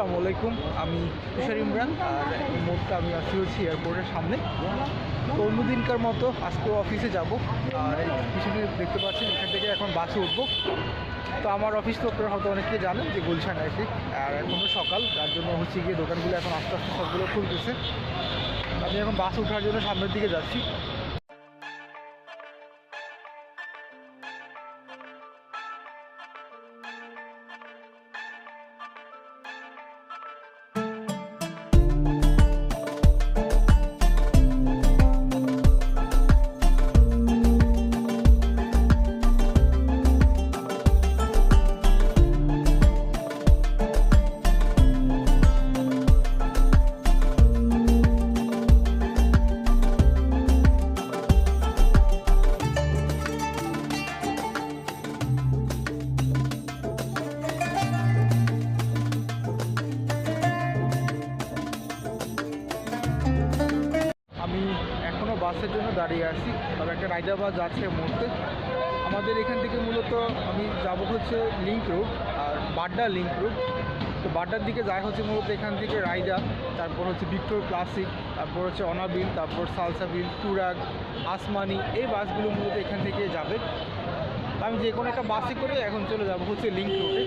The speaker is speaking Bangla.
আসসালামু আলাইকুম। আমি তুষার ইমরান, আর এই মুহূর্তে আমি আসি হচ্ছে এয়ারপোর্টের সামনে। তো অন্যদিনকার মতো আজকেও অফিসে যাব। আর এই পিছনে দেখতে পাচ্ছেন, এখান থেকে এখন বাসে উঠবো। তো আমার অফিস লোকরা হয়তো অনেকে জানেন যে গুলশান আছি আর এখনও সকাল, যার জন্য হচ্ছে গিয়ে দোকানগুলো এখন আস্তে আস্তে সবগুলো খুলতেছে। আমি এখন বাস ওঠার জন্য সামনের দিকে যাচ্ছি। বাসের জন্য দাঁড়িয়ে আছি। তবে একটা রাইডার বাস যাচ্ছে মুহূর্তে। আমাদের এখান থেকে মূলত আমি যাব হচ্ছে লিঙ্ক রোড আর বাড্ডা লিঙ্ক রোড তো বাড্ডার দিকে যায় হচ্ছে মূলত এখান থেকে রাইডা তারপর হচ্ছে ভিক্টোর ক্লাসিক তারপর হচ্ছে অনাবিল তারপর সালসাবিল টুরাগ আসমানি এই বাসগুলো মূলত এখান থেকে যাবে। আমি যে কোনো একটা বাসে করে এখন চলে যাব হচ্ছে লিঙ্ক রোডে